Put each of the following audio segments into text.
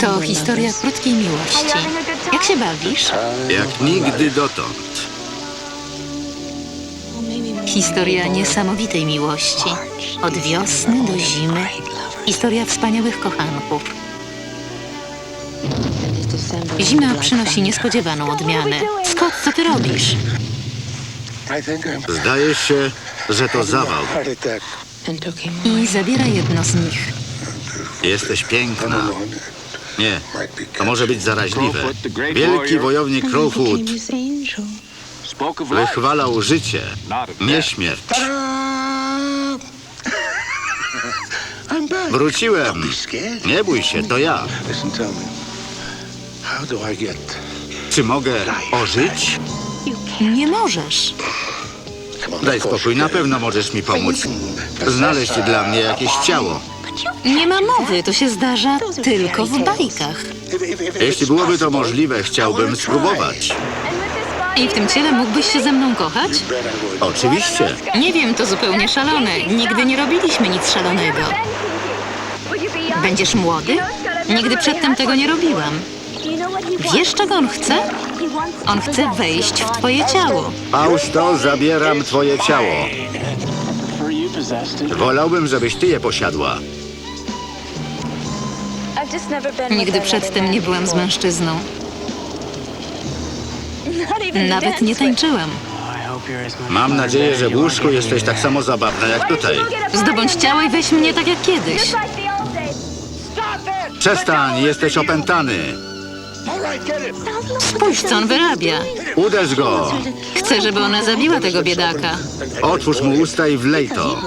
To historia krótkiej miłości. Jak się bawisz? Jak nigdy dotąd. Historia niesamowitej miłości. Od wiosny do zimy. Historia wspaniałych kochanków. Zima przynosi niespodziewaną odmianę. Scott, co ty robisz? Zdaje się, że to zawał. I zabiera jedno z nich. Jesteś piękna. Nie, to może być zaraźliwe. Wielki wojownik Crowfoot wychwalał życie, nie śmierć. Wróciłem. Nie bój się, to ja. Czy mogę ożyć? Nie możesz. Daj spokój, na pewno możesz mi pomóc. Znaleźć dla mnie jakieś ciało. Nie ma mowy, to się zdarza tylko w bajkach. Jeśli byłoby to możliwe, chciałbym spróbować. I w tym ciele mógłbyś się ze mną kochać? Oczywiście. Nie wiem, to zupełnie szalone. Nigdy nie robiliśmy nic szalonego. Będziesz młody? Nigdy przedtem tego nie robiłam. Wiesz, czego on chce? On chce wejść w twoje ciało. Fausto, zabieram twoje ciało. Wolałbym, żebyś ty je posiadła. Nigdy przedtem nie byłam z mężczyzną. Nawet nie tańczyłam. Mam nadzieję, że w łóżku jesteś tak samo zabawna jak tutaj. Zdobądź ciało i weź mnie tak jak kiedyś. Przestań, jesteś opętany. Spójrz, co on wyrabia. Uderz go. Chcę, żeby ona zabiła tego biedaka. Otwórz mu usta i wlej to.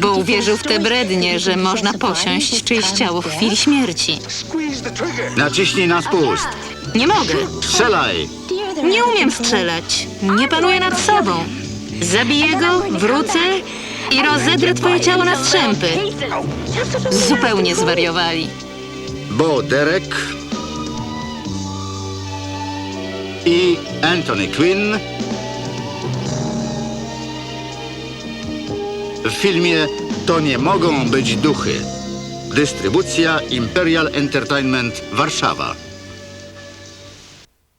Bo uwierzył w te brednie, że można posiąść czyjeś ciało w chwili śmierci. Naciśnij na spust. Nie mogę. Strzelaj. Nie umiem strzelać. Nie panuję nad sobą. Zabiję go, wrócę i rozedrę twoje ciało na strzępy. Zupełnie zwariowali. Bo Derek i Anthony Quinn w filmie To nie mogą być duchy. Dystrybucja Imperial Entertainment Warszawa.